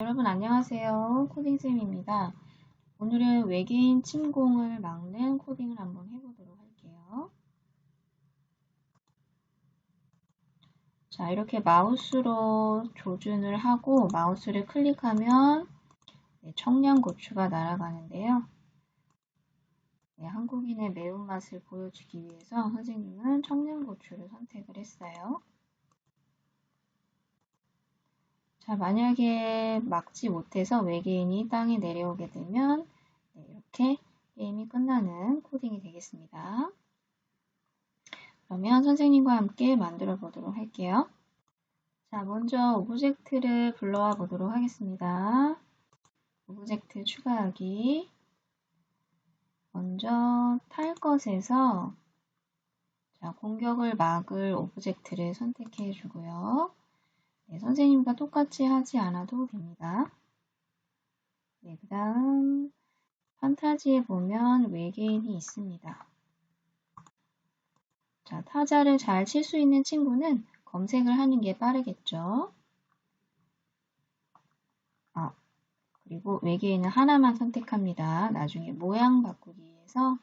여러분 안녕하세요. 코딩쌤입니다. 오늘은 외계인 침공을 막는 코딩을 한번 해보도록 할게요. 자, 이렇게 마우스로 조준을 하고 마우스를 클릭하면 네, 청양고추가 날아가는데요. 네, 한국인의 매운맛을 보여주기 위해서 선생님은 청양고추를 선택을 했어요. 자, 만약에 막지 못해서 외계인이 땅에 내려오게 되면 네, 이렇게 게임이 끝나는 코딩이 되겠습니다. 그러면 선생님과 함께 만들어 보도록 할게요. 자, 먼저 오브젝트를 불러와 보도록 하겠습니다. 오브젝트 추가하기 먼저 탈 것에서 자, 공격을 막을 오브젝트를 선택해 주고요. 네, 선생님과 똑같이 하지 않아도 됩니다. 네, 그 다음 판타지에 보면 외계인이 있습니다. 자, 타자를 잘 칠 수 있는 친구는 검색을 하는 게 빠르겠죠. 아, 그리고 외계인은 하나만 선택합니다. 나중에 모양 바꾸기 위해서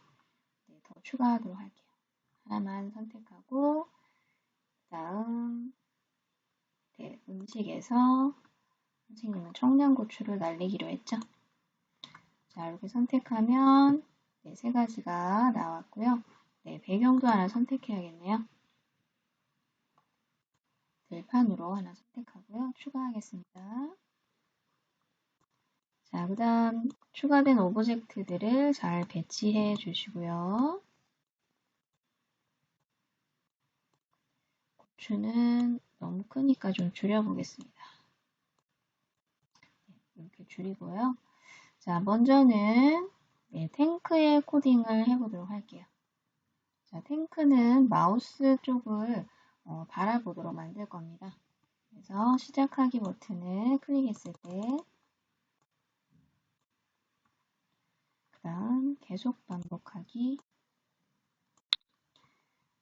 네, 더 추가하도록 할게요. 하나만 선택하고 그 다음 네, 음식에서 선생님은 청양고추를 날리기로 했죠. 자, 이렇게 선택하면 네, 세 가지가 나왔고요. 네, 배경도 하나 선택해야겠네요. 들판으로 하나 선택하고요. 추가하겠습니다. 자, 그 다음 추가된 오브젝트들을 잘 배치해 주시고요. 고추는 너무 크니까 좀 줄여보겠습니다. 네, 이렇게 줄이고요. 자, 먼저는 네, 탱크의 코딩을 해보도록 할게요. 자, 탱크는 마우스 쪽을 어, 바라보도록 만들 겁니다. 그래서 시작하기 버튼을 클릭했을 때, 그 다음 계속 반복하기,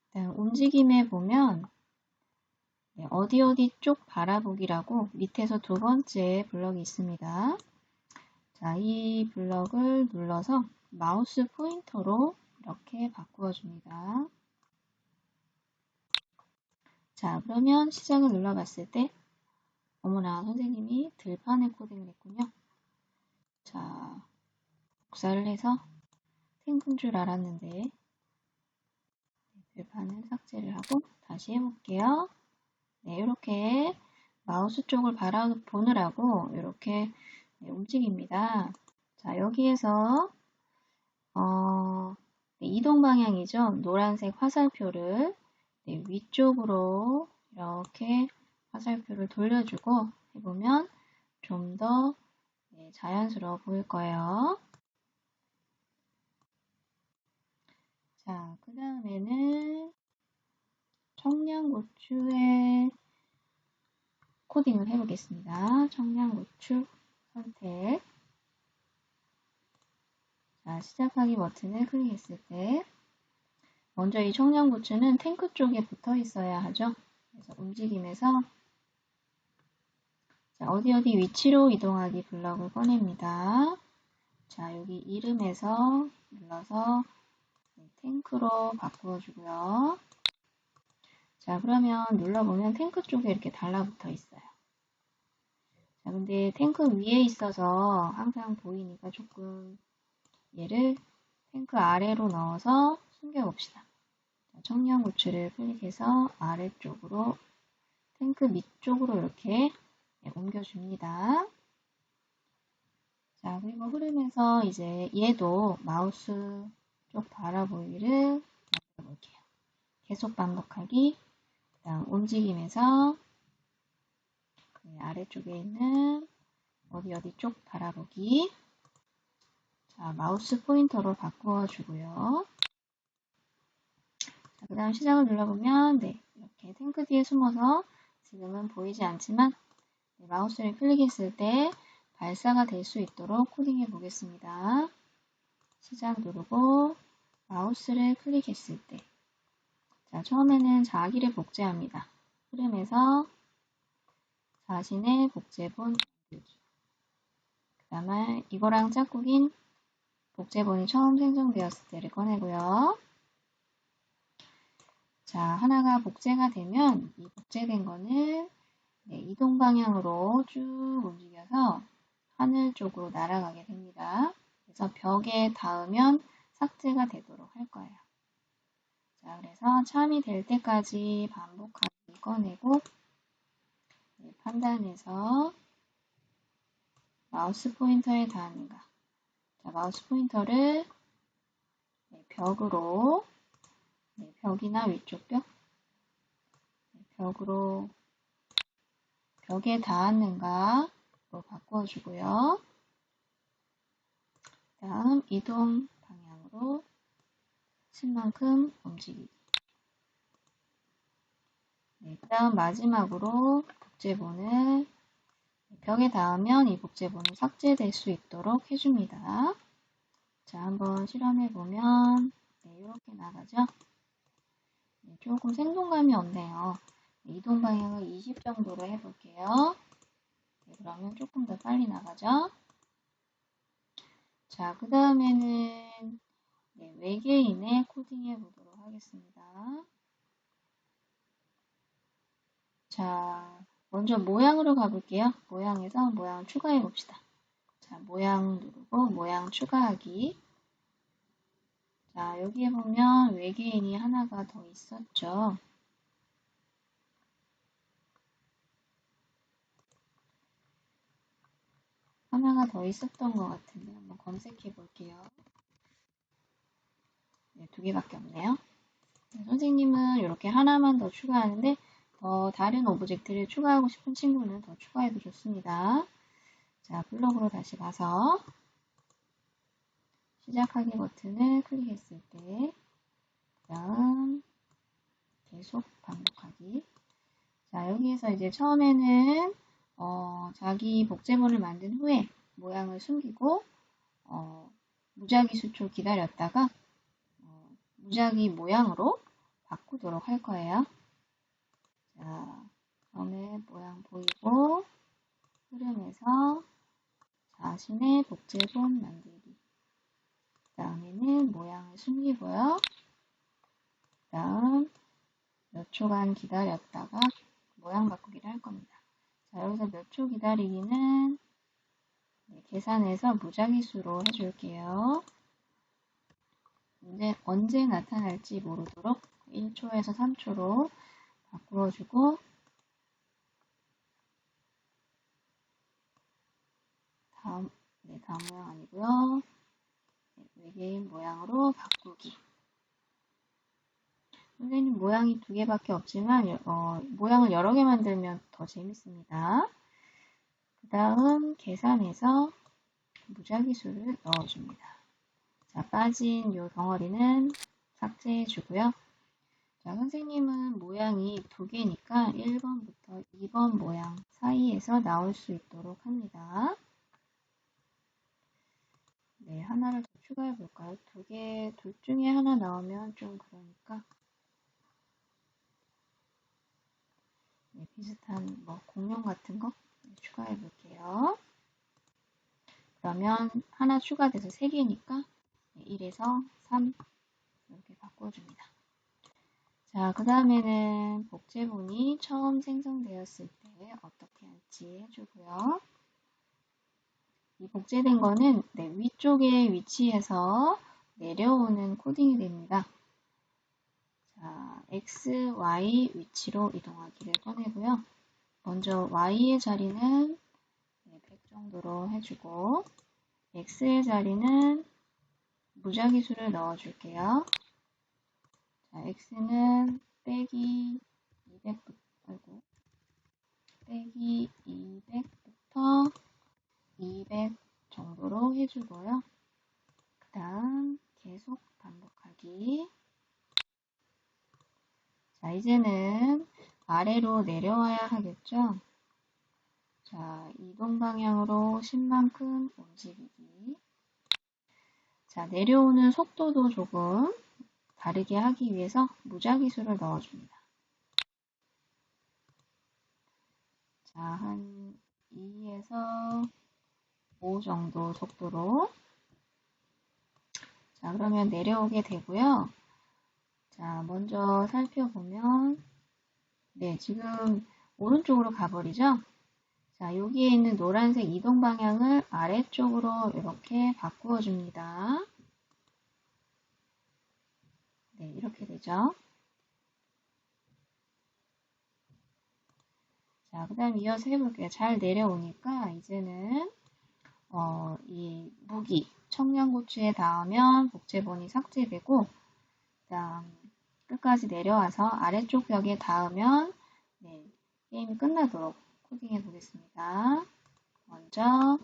그 다음 움직임에 보면 네, 어디 어디 쪽 바라보기라고 밑에서 두 번째 블럭이 있습니다. 자, 이 블럭을 눌러서 마우스 포인터로 이렇게 바꾸어 줍니다. 자, 그러면 시작을 눌러봤을 때 어머나 선생님이 들판에 코딩을 했군요. 자, 복사를 해서 탱크인 줄 알았는데 들판을 삭제를 하고 다시 해볼게요. 네, 이렇게 마우스 쪽을 바라보느라고 이렇게 네, 움직입니다. 자, 여기에서 어, 네, 이동 방향이죠. 노란색 화살표를 네, 위쪽으로 이렇게 화살표를 돌려주고 해보면 좀더 네, 자연스러워 보일 거예요. 자, 그 다음에는 청양고추의 코딩을 해보겠습니다. 청양고추 선택. 자, 시작하기 버튼을 클릭했을 때 먼저 이 청양고추는 탱크 쪽에 붙어 있어야 하죠. 그래서 움직임에서 자, 어디 어디 위치로 이동하기 블럭을 꺼냅니다. 자, 여기 이름에서 눌러서 네, 탱크로 바꾸어 주고요. 자, 그러면 눌러보면 탱크 쪽에 이렇게 달라붙어 있어요. 자, 근데 탱크 위에 있어서 항상 보이니까 조금 얘를 탱크 아래로 넣어서 숨겨봅시다. 청양고추를 클릭해서 아래쪽으로 탱크 밑쪽으로 이렇게 네, 옮겨줍니다. 자, 그리고 흐름에서 이제 얘도 마우스 쪽 바라보기를 만들어 볼게요. 계속 반복하기. 움직임에서 그 아래쪽에 있는 어디 어디 쪽 바라보기. 자 마우스 포인터로 바꾸어 주고요. 그 다음 시작을 눌러보면 네 이렇게 탱크 뒤에 숨어서 지금은 보이지 않지만 네, 마우스를 클릭했을 때 발사가 될 수 있도록 코딩해 보겠습니다. 시작 누르고 마우스를 클릭했을 때 자, 처음에는 자기를 복제합니다. 흐름에서 자신의 복제본 만들기. 다음에 이거랑 짝꿍인 복제본이 처음 생성되었을 때를 꺼내고요. 자, 하나가 복제가 되면 이 복제된 거는 네, 이동 방향으로 쭉 움직여서 하늘 쪽으로 날아가게 됩니다. 그래서 벽에 닿으면 삭제가 되도록 할 거예요. 자, 그래서 참이 될 때까지 반복하기 꺼내고 네, 판단해서 마우스 포인터에 닿는가. 자, 마우스 포인터를 네, 벽으로 네, 벽이나 위쪽 벽 네, 벽으로 벽에 닿았는가로 바꿔주고요. 다음 이동 방향으로 10만큼 움직이기. 네, 그 다음 마지막으로 복제본을 벽에 닿으면 이 복제본이 삭제될 수 있도록 해줍니다. 자, 한번 실험해 보면 네, 이렇게 나가죠. 네, 조금 생동감이 없네요. 네, 이동 방향을 20 정도로 해볼게요. 네, 그러면 조금 더 빨리 나가죠. 자, 그 다음에는 네, 외계인의 코딩해 보도록 하겠습니다. 자, 먼저 모양으로 가볼게요. 모양에서 모양 추가해 봅시다. 자, 모양 누르고 모양 추가하기. 자, 여기에 보면 외계인이 하나가 더 있었죠. 하나가 더 있었던 것 같은데 한번 검색해 볼게요. 네, 두 개밖에 없네요. 네, 선생님은 이렇게 하나만 더 추가하는데 더 다른 오브젝트를 추가하고 싶은 친구는 더 추가해도 좋습니다. 자, 블록으로 다시 가서 시작하기 버튼을 클릭했을 때 다음 계속 반복하기 자 여기에서 이제 처음에는 어, 자기 복제본을 만든 후에 모양을 숨기고 어, 무작위 수초 기다렸다가 어, 무작위 모양으로 바꾸도록 할 거예요. 자, 처음에 모양 보이고 흐름에서 자신의 복제본 만들기 그 다음에는 모양을 숨기고요. 그 다음 몇 초간 기다렸다가 모양 바꾸기를 할 겁니다. 자, 여기서 몇 초 기다리기는 네, 계산해서 무작위수로 해줄게요. 언제 나타날지 모르도록 1초에서 3초로 바꾸어주고 다음, 네, 다음 모양 아니고요. 네, 외계인 모양으로 바꾸기. 선생님 모양이 두 개밖에 없지만 어, 모양을 여러 개 만들면 더 재밌습니다. 그 다음 계산해서 무작위수를 넣어줍니다. 자 빠진 이 덩어리는 삭제해 주고요. 자 선생님은 모양이 두 개니까 1번부터 2번 모양 사이에서 나올 수 있도록 합니다. 네, 하나를 더 추가해 볼까요? 두 개, 둘 중에 하나 나오면 좀 그러니까 네, 비슷한 뭐 공룡 같은 거 추가해 볼게요. 그러면 하나 추가돼서 3개니까 1에서 3 이렇게 바꿔줍니다. 자, 그 다음에는 복제본이 처음 생성되었을 때 어떻게 할지 해주고요. 이 복제된 거는 네, 위쪽에 위치해서 내려오는 코딩이 됩니다. 자, x, y 위치로 이동하기를 꺼내고요. 먼저 y의 자리는 100 정도로 해주고 x의 자리는 무작위수를 넣어줄게요. 자, x는 빼기 200부터, 아이고, 빼기 200부터 200 정도로 해주고요. 그 다음 계속 반복하기 자, 이제는 아래로 내려와야 하겠죠? 자, 이동 방향으로 10만큼 움직이기. 자, 내려오는 속도도 조금 다르게 하기 위해서 무작위수를 넣어줍니다. 자, 한 2에서 5 5 정도 속도로 자 그러면 내려오게 되고요. 자 먼저 살펴보면 네 지금 오른쪽으로 가버리죠. 자 여기에 있는 노란색 이동 방향을 아래쪽으로 이렇게 바꾸어 줍니다. 네 이렇게 되죠. 자, 그 다음 이어서 해볼게요. 잘 내려오니까 이제는 어, 이 무기, 청양고추에 닿으면 복제본이 삭제되고 그 다음 끝까지 내려와서 아래쪽 벽에 닿으면 네, 게임이 끝나도록 코딩해 보겠습니다. 먼저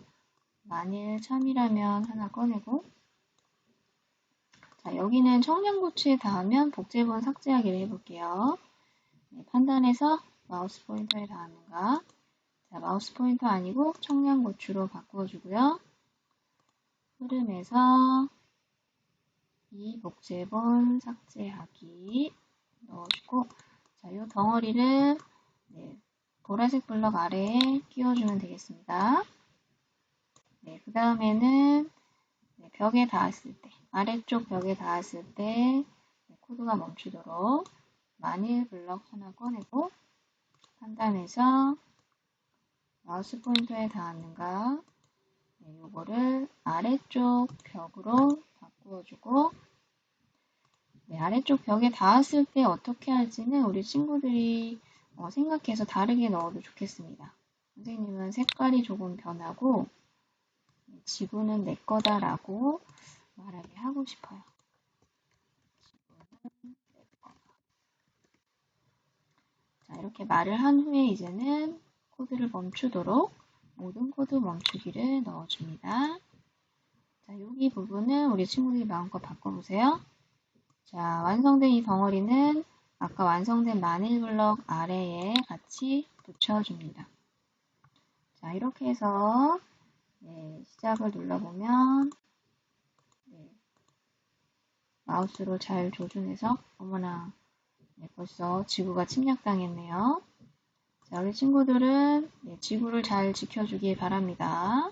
만일 참이라면 하나 꺼내고 자 여기는 청양고추에 닿으면 복제본 삭제하기를 해볼게요. 네, 판단해서 마우스 포인터에 닿는가 자, 마우스 포인터 아니고 청양고추로 바꾸어주고요. 흐름에서 이 복제본 삭제하기 넣어주고 자, 이 덩어리를 네, 보라색 블럭 아래에 끼워주면 되겠습니다. 네, 그 다음에는 네, 벽에 닿았을 때, 아래쪽 벽에 닿았을 때 네, 코드가 멈추도록 만일 블럭 하나 꺼내고 판단해서 마우스 포인터에 닿았는가 네, 요거를 아래쪽 벽으로 바꾸어주고 네, 아래쪽 벽에 닿았을 때 어떻게 할지는 우리 친구들이 어, 생각해서 다르게 넣어도 좋겠습니다. 선생님은 색깔이 조금 변하고 네, 지구는 내 거다라고 말하게 하고 싶어요. 자, 이렇게 말을 한 후에 이제는 코드를 멈추도록 모든 코드 멈추기를 넣어줍니다. 자, 여기 부분은 우리 친구들이 마음껏 바꿔보세요. 자, 완성된 이 덩어리는 아까 완성된 마닐 블럭 아래에 같이 붙여줍니다. 자, 이렇게 해서 네, 시작을 눌러보면 네, 마우스로 잘 조준해서 어머나 네, 벌써 지구가 침략당했네요. 자, 우리 친구들은 네, 지구를 잘 지켜주길 바랍니다.